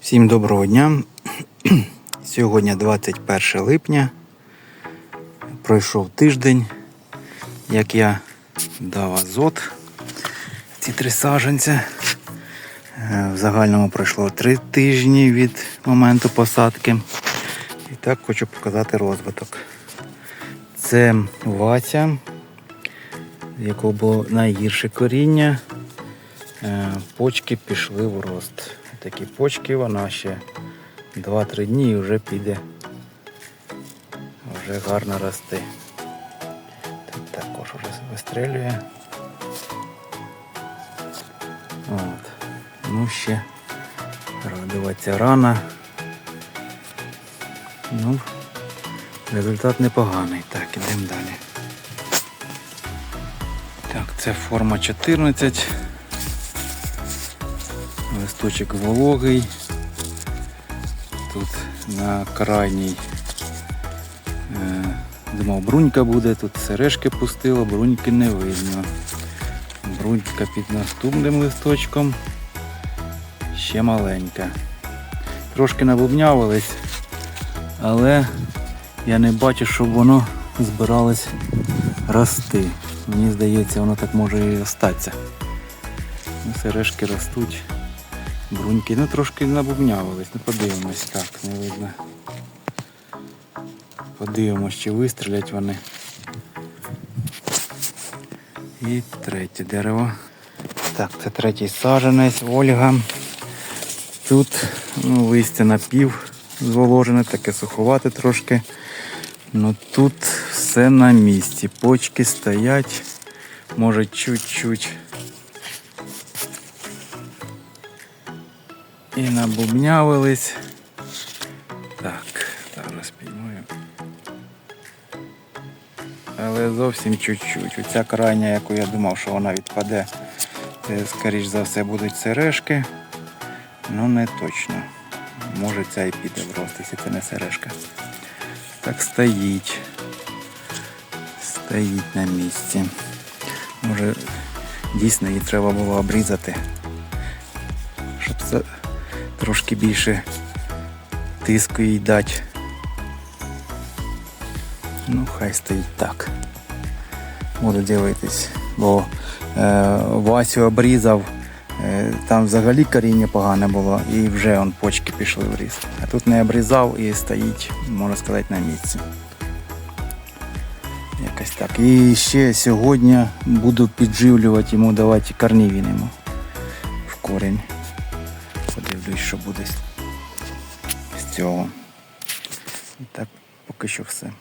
Всім доброго дня. Сьогодні 21 липня. Пройшов тиждень, як я дав азот ці три саджанці. Е, В загальному пройшло три тижні від моменту посадки. І так хочу показати розвиток. Це Вася, в якого було найгірше коріння. Е, Почки пішли в рост. Такі почки, вона ще 2-3 дні і вже піде. Вже гарно рости. Тут також вже вистрелює. От. Ну ще радуватися рано. Ну, результат непоганий. Так, ідемо далі. Так, це форма 14. Листочок вологий. Тут на крайній е, думав, брунька буде, тут сережки пустило, бруньки не видно. Брунька під наступним листочком. Ще маленька. Трошки набубнявились, але я не бачу, щоб воно збиралось рости. Мені здається, воно так може і остатися. Ну, сережки ростуть. Бруньки, ну трошки набубнявились, ну подивимось, так, не видно. Подивимось, чи вистрілять вони. І третє дерево. Так, це третій саджанець, Ольга. Тут ну, листя напів зволожене, таке суховате трошки. Ну тут все на місці. Почки стоять. Може чуть-чуть. І набубнявились. Так, зараз піймаю. Але зовсім чуть-чуть. Оця крайня, яку я думав, що вона відпаде, це скоріш за все будуть сережки. Ну не точно. Може ця і піде в рост, якщо це не сережка. Так стоїть. Стоїть на місці. Може дійсно її треба було обрізати. Щоб трошки більше тиску їй дати. Ну, хай стоїть так. Буду дивитись, бо е, Васю обрізав, е, там взагалі коріння погане було і вже он почки пішли в ріст. А тут не обрізав і стоїть, можна сказати, на місці. Якось так. І ще сьогодні буду підживлювати йому, давати карнівін йому в корінь. Подивлюсь, що буде з- цього. І так, поки що все.